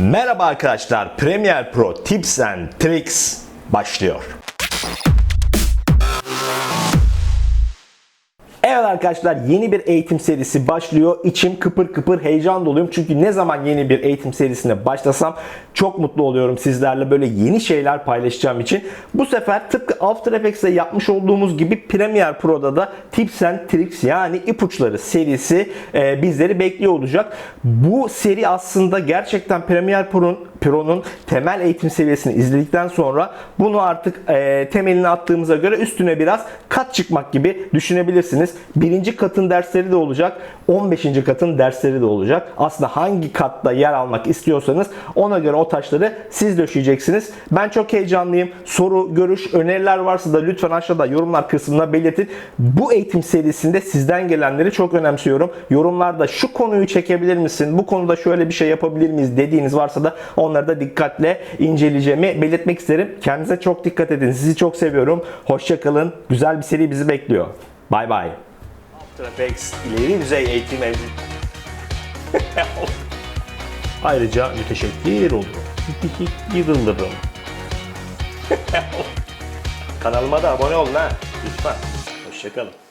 Merhaba arkadaşlar, Premiere Pro Tips and Tricks başlıyor. Evet arkadaşlar yeni bir eğitim serisi başlıyor. İçim kıpır kıpır heyecan doluyum. Çünkü ne zaman yeni bir eğitim serisine başlasam çok mutlu oluyorum sizlerle böyle yeni şeyler paylaşacağım için. Bu sefer tıpkı After Effects'te yapmış olduğumuz gibi Premiere Pro'da da Tips and Tricks yani ipuçları serisi e, bizleri bekliyor olacak. Bu seri aslında gerçekten Premiere Pro'nun Pro'nun temel eğitim seviyesini izledikten sonra bunu artık e, temelini attığımıza göre üstüne biraz kat çıkmak gibi düşünebilirsiniz. Birinci katın dersleri de olacak. 15. katın dersleri de olacak. Aslında hangi katta yer almak istiyorsanız ona göre o taşları siz döşeyeceksiniz. Ben çok heyecanlıyım. Soru, görüş, öneriler varsa da lütfen aşağıda yorumlar kısmına belirtin. Bu eğitim serisinde sizden gelenleri çok önemsiyorum. Yorumlarda şu konuyu çekebilir misin? Bu konuda şöyle bir şey yapabilir miyiz dediğiniz varsa da onları da dikkatle inceleyeceğimi belirtmek isterim. Kendinize çok dikkat edin. Sizi çok seviyorum. Hoşçakalın. Güzel bir seri bizi bekliyor. Bay bay. After Effects ileri düzey eğitim. Ayrıca müteşekkir olurum. Yırılırım. Kanalıma da abone olun ha. Lütfen. Hoşçakalın.